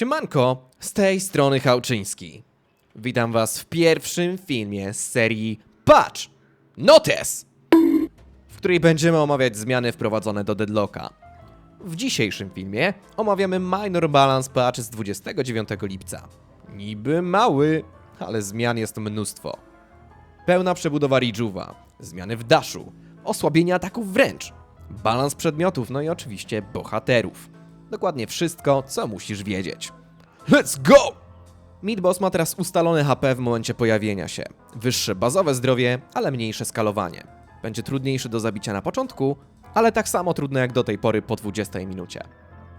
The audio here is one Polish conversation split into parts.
Siemanko, z tej strony Hałczyński. Witam was w pierwszym filmie z serii Patch Notes, w której będziemy omawiać zmiany wprowadzone do Deadlocka. W dzisiejszym filmie omawiamy Minor Balance Patch z 29 lipca. Niby mały, ale zmian jest mnóstwo. Pełna przebudowa Rijuva, zmiany w daszu, osłabienie ataków wręcz, balans przedmiotów, no i oczywiście bohaterów. Dokładnie wszystko, co musisz wiedzieć. Let's go! Midboss ma teraz ustalone HP w momencie pojawienia się. Wyższe bazowe zdrowie, ale mniejsze skalowanie. Będzie trudniejszy do zabicia na początku, ale tak samo trudne jak do tej pory po 20 minucie.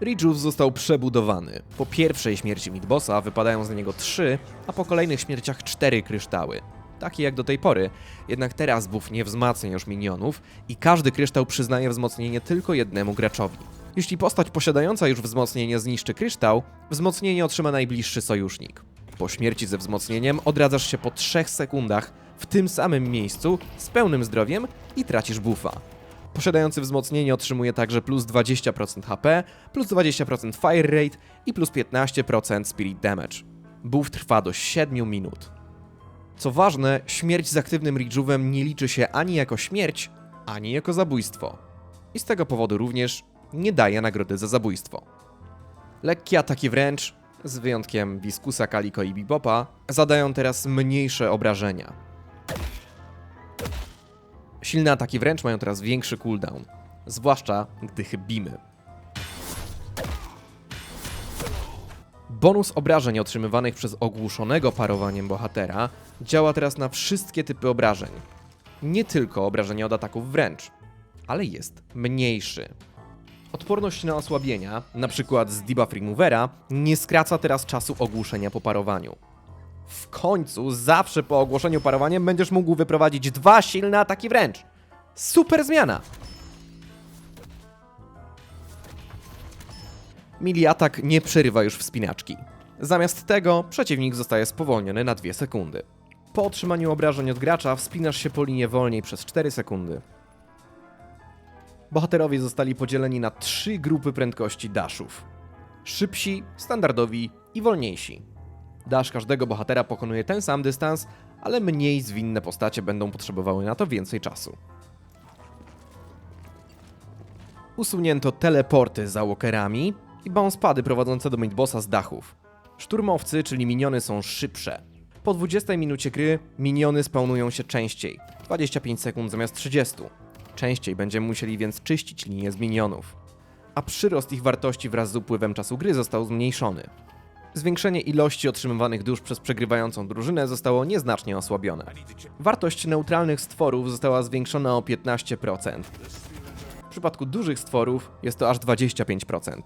Ridgew został przebudowany. Po pierwszej śmierci Midbossa wypadają z niego 3, a po kolejnych śmierciach 4 kryształy. Takie jak do tej pory, jednak teraz buff nie wzmacnia już minionów i każdy kryształ przyznaje wzmocnienie tylko jednemu graczowi. Jeśli postać posiadająca już wzmocnienie zniszczy kryształ, wzmocnienie otrzyma najbliższy sojusznik. Po śmierci ze wzmocnieniem odradzasz się po 3 sekundach w tym samym miejscu z pełnym zdrowiem i tracisz buffa. Posiadający wzmocnienie otrzymuje także plus 20% HP, plus 20% fire rate i plus 15% spirit damage. Buff trwa do 7 minut. Co ważne, śmierć z aktywnym Ridge'ówem nie liczy się ani jako śmierć, ani jako zabójstwo. I z tego powodu również nie daje nagrody za zabójstwo. Lekkie ataki wręcz, z wyjątkiem Viskusa, Kaliko i Bibopa, zadają teraz mniejsze obrażenia. Silne ataki wręcz mają teraz większy cooldown, zwłaszcza gdy chybimy. Bonus obrażeń otrzymywanych przez ogłuszonego parowaniem bohatera działa teraz na wszystkie typy obrażeń. Nie tylko obrażenia od ataków wręcz, ale jest mniejszy. Odporność na osłabienia, np. z debuff removera, nie skraca teraz czasu ogłuszenia po parowaniu. W końcu, zawsze po ogłoszeniu parowaniem będziesz mógł wyprowadzić dwa silne ataki wręcz. Super zmiana! Mili atak nie przerywa już wspinaczki. Zamiast tego przeciwnik zostaje spowolniony na 2 sekundy. Po otrzymaniu obrażeń od gracza wspinasz się po linie wolniej przez 4 sekundy. Bohaterowie zostali podzieleni na trzy grupy prędkości dashów. Szybsi, standardowi i wolniejsi. Dash każdego bohatera pokonuje ten sam dystans, ale mniej zwinne postacie będą potrzebowały na to więcej czasu. Usunięto teleporty za walkerami i bouncepady prowadzące do midbossa z dachów. Szturmowcy, czyli miniony są szybsze. Po 20 minucie gry miniony spawnują się częściej, 25 sekund zamiast 30. Częściej będziemy musieli więc czyścić linię z minionów. A przyrost ich wartości wraz z upływem czasu gry został zmniejszony. Zwiększenie ilości otrzymywanych dusz przez przegrywającą drużynę zostało nieznacznie osłabione. Wartość neutralnych stworów została zwiększona o 15%. W przypadku dużych stworów jest to aż 25%.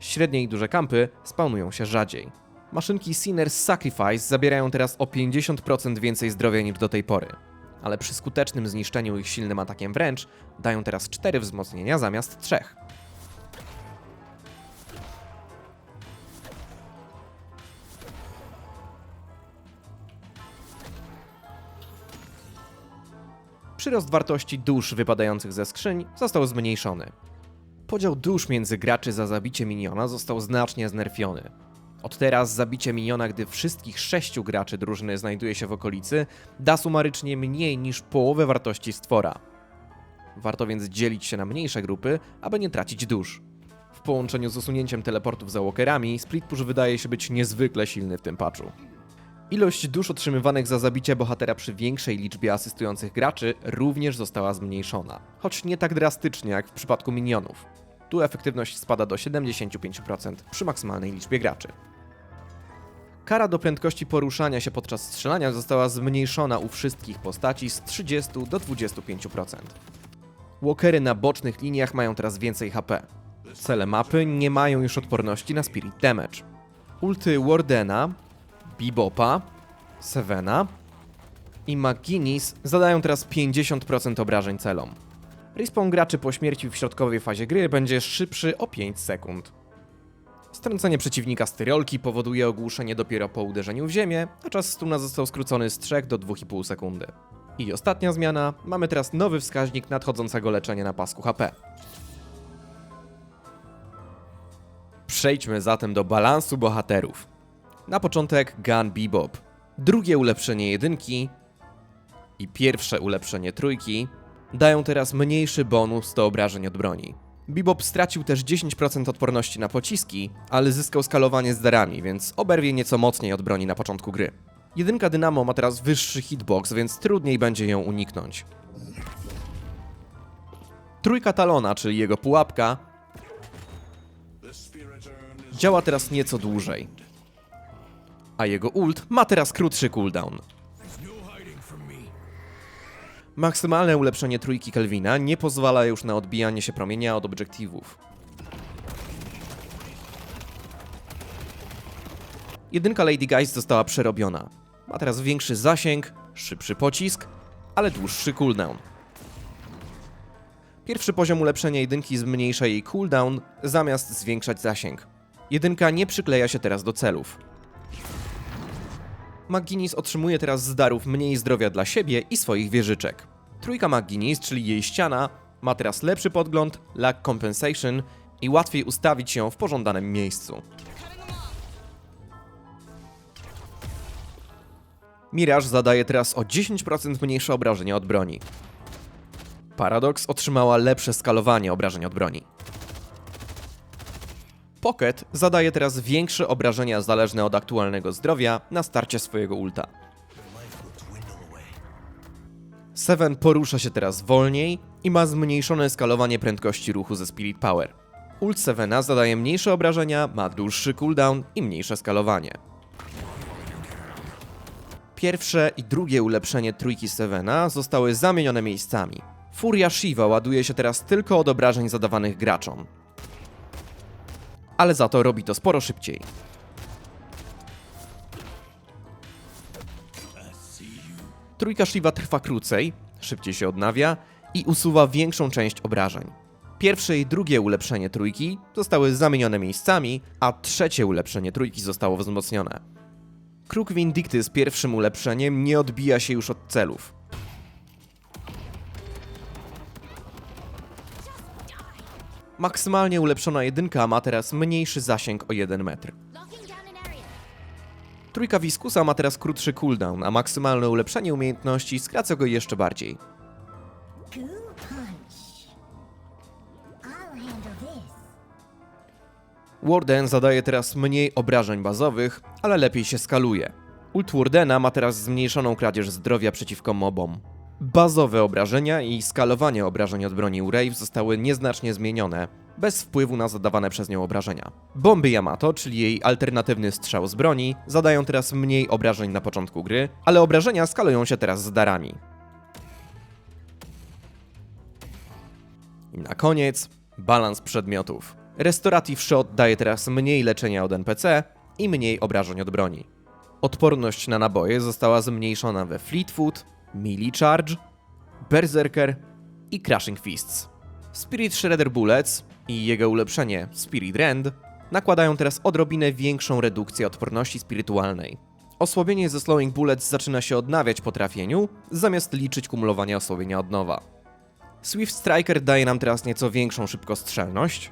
Średnie i duże kampy spawnują się rzadziej. Maszynki Sinner's Sacrifice zabierają teraz o 50% więcej zdrowia niż do tej pory, ale przy skutecznym zniszczeniu ich silnym atakiem wręcz dają teraz 4 wzmocnienia zamiast 3. Przyrost wartości dusz wypadających ze skrzyń został zmniejszony. Podział dusz między graczy za zabicie miniona został znacznie znerfiony. Od teraz zabicie miniona, gdy wszystkich sześciu graczy drużyny znajduje się w okolicy, da sumarycznie mniej niż połowę wartości stwora. Warto więc dzielić się na mniejsze grupy, aby nie tracić dusz. W połączeniu z usunięciem teleportów za walkerami, Split Push wydaje się być niezwykle silny w tym patchu. Ilość dusz otrzymywanych za zabicie bohatera przy większej liczbie asystujących graczy również została zmniejszona, choć nie tak drastycznie jak w przypadku minionów. Tu efektywność spada do 75% przy maksymalnej liczbie graczy. Kara do prędkości poruszania się podczas strzelania została zmniejszona u wszystkich postaci z 30 do 25%. Walkery na bocznych liniach mają teraz więcej HP. Cele mapy nie mają już odporności na spirit damage. Ulty Wardena, Bibopa, Sevena i McGuinness zadają teraz 50% obrażeń celom. Respawn graczy po śmierci w środkowej fazie gry będzie szybszy o 5 sekund. Strącenie przeciwnika z tyrolki powoduje ogłuszenie dopiero po uderzeniu w ziemię, a czas stuna został skrócony z 3 do 2,5 sekundy. I ostatnia zmiana, mamy teraz nowy wskaźnik nadchodzącego leczenia na pasku HP. Przejdźmy zatem do balansu bohaterów. Na początek Gun Bebop. Drugie ulepszenie jedynki i pierwsze ulepszenie trójki dają teraz mniejszy bonus do obrażeń od broni. Bebop stracił też 10% odporności na pociski, ale zyskał skalowanie z darami, więc oberwie nieco mocniej od broni na początku gry. Jedynka Dynamo ma teraz wyższy hitbox, więc trudniej będzie ją uniknąć. Trójka Talona, czyli jego pułapka, działa teraz nieco dłużej, a jego ult ma teraz krótszy cooldown. Maksymalne ulepszenie trójki Kelvina nie pozwala już na odbijanie się promienia od obiektywów. Jedynka Lady Geist została przerobiona. Ma teraz większy zasięg, szybszy pocisk, ale dłuższy cooldown. Pierwszy poziom ulepszenia jedynki zmniejsza jej cooldown zamiast zwiększać zasięg. Jedynka nie przykleja się teraz do celów. McGuinness otrzymuje teraz z darów mniej zdrowia dla siebie i swoich wieżyczek. Trójka McGuinness, czyli jej ściana, ma teraz lepszy podgląd, lag compensation i łatwiej ustawić się w pożądanym miejscu. Mirage zadaje teraz o 10% mniejsze obrażenia od broni. Paradox otrzymała lepsze skalowanie obrażeń od broni. Pocket zadaje teraz większe obrażenia zależne od aktualnego zdrowia na starcie swojego ulta. Seven porusza się teraz wolniej i ma zmniejszone skalowanie prędkości ruchu ze Spirit Power. Ult Sevena zadaje mniejsze obrażenia, ma dłuższy cooldown i mniejsze skalowanie. Pierwsze i drugie ulepszenie trójki Sevena zostały zamienione miejscami. Furia Shiva ładuje się teraz tylko od obrażeń zadawanych graczom. Ale za to robi to sporo szybciej. Trójka Shiva trwa krócej, szybciej się odnawia i usuwa większą część obrażeń. Pierwsze i drugie ulepszenie trójki zostały zamienione miejscami, a trzecie ulepszenie trójki zostało wzmocnione. Kruk Vindicty z pierwszym ulepszeniem nie odbija się już od celów. Maksymalnie ulepszona jedynka ma teraz mniejszy zasięg o 1 metr. Trójka Viskusa ma teraz krótszy cooldown, a maksymalne ulepszenie umiejętności skraca go jeszcze bardziej. Warden zadaje teraz mniej obrażeń bazowych, ale lepiej się skaluje. Ult Wardena ma teraz zmniejszoną kradzież zdrowia przeciwko mobom. Bazowe obrażenia i skalowanie obrażeń od broni Urave zostały nieznacznie zmienione, bez wpływu na zadawane przez nią obrażenia. Bomby Yamato, czyli jej alternatywny strzał z broni, zadają teraz mniej obrażeń na początku gry, ale obrażenia skalują się teraz z darami. I na koniec balans przedmiotów. Restorative Shot daje teraz mniej leczenia od NPC i mniej obrażeń od broni. Odporność na naboje została zmniejszona we Fleetfoot, Melee Charge, Berserker i Crushing Fists. Spirit Shredder Bullets i jego ulepszenie Spirit Rend nakładają teraz odrobinę większą redukcję odporności spirytualnej. Osłabienie ze Slowing Bullets zaczyna się odnawiać po trafieniu, zamiast liczyć kumulowanie osłabienia od nowa. Swift Striker daje nam teraz nieco większą szybkostrzelność.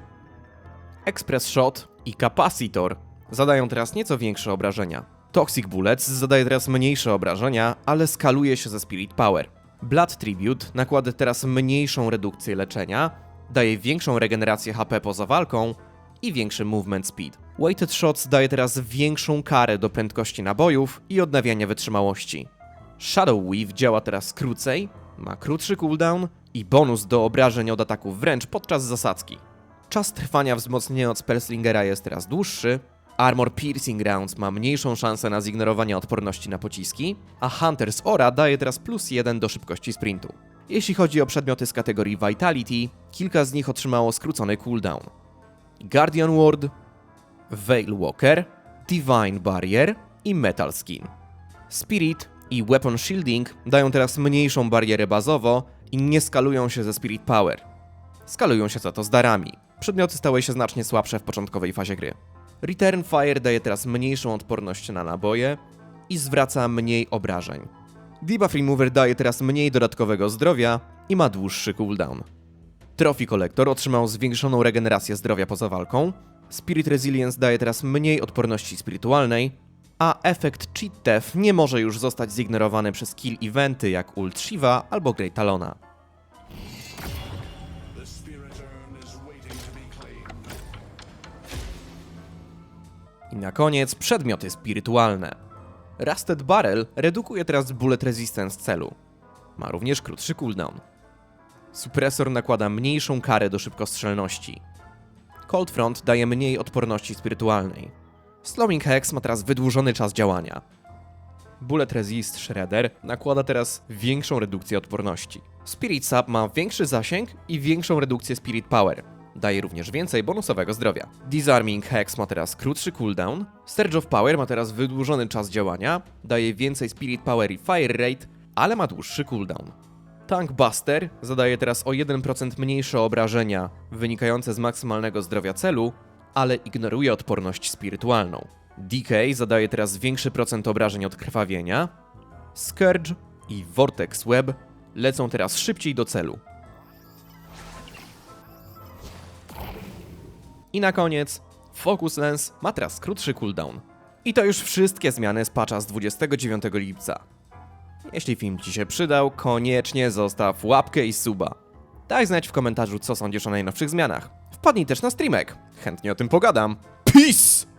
Express Shot i Capacitor zadają teraz nieco większe obrażenia. Toxic Bullets zadaje teraz mniejsze obrażenia, ale skaluje się ze Spirit Power. Blood Tribute nakłada teraz mniejszą redukcję leczenia, daje większą regenerację HP poza walką i większy movement speed. Weighted Shots daje teraz większą karę do prędkości nabojów i odnawiania wytrzymałości. Shadow Weave działa teraz krócej, ma krótszy cooldown i bonus do obrażeń od ataków wręcz podczas zasadzki. Czas trwania wzmocnienia od Spellslingera jest teraz dłuższy, Armor Piercing Rounds ma mniejszą szansę na zignorowanie odporności na pociski, a Hunter's Aura daje teraz plus 1 do szybkości sprintu. Jeśli chodzi o przedmioty z kategorii Vitality, kilka z nich otrzymało skrócony cooldown. Guardian Ward, Veil Walker, Divine Barrier i Metal Skin. Spirit i Weapon Shielding dają teraz mniejszą barierę bazowo i nie skalują się ze Spirit Power. Skalują się za to z darami. Przedmioty stały się znacznie słabsze w początkowej fazie gry. Return Fire daje teraz mniejszą odporność na naboje i zwraca mniej obrażeń. Debuff Remover daje teraz mniej dodatkowego zdrowia i ma dłuższy cooldown. Trophy Collector otrzymał zwiększoną regenerację zdrowia poza walką, Spirit Resilience daje teraz mniej odporności spirytualnej, a efekt Cheat Death nie może już zostać zignorowany przez kill eventy jak Ult Shiva albo Great Talona. I na koniec przedmioty spirytualne. Rusted Barrel redukuje teraz bullet resistance celu. Ma również krótszy cooldown. Supresor nakłada mniejszą karę do szybkostrzelności. Cold Front daje mniej odporności spirytualnej. Slowing Hex ma teraz wydłużony czas działania. Bullet Resist Shredder nakłada teraz większą redukcję odporności. Spirit Sub ma większy zasięg i większą redukcję Spirit Power. Daje również więcej bonusowego zdrowia. Disarming Hex ma teraz krótszy cooldown. Surge of Power ma teraz wydłużony czas działania. Daje więcej Spirit Power i Fire Rate, ale ma dłuższy cooldown. Tank Buster zadaje teraz o 1% mniejsze obrażenia wynikające z maksymalnego zdrowia celu, ale ignoruje odporność spirytualną. DK zadaje teraz większy procent obrażeń od krwawienia. Scourge i Vortex Web lecą teraz szybciej do celu. I na koniec, Focus Lens ma teraz krótszy cooldown. I to już wszystkie zmiany z patcha z 29 lipca. Jeśli film Ci się przydał, koniecznie zostaw łapkę i suba. Daj znać w komentarzu, co sądzisz o najnowszych zmianach. Wpadnij też na streamek. Chętnie o tym pogadam. Peace!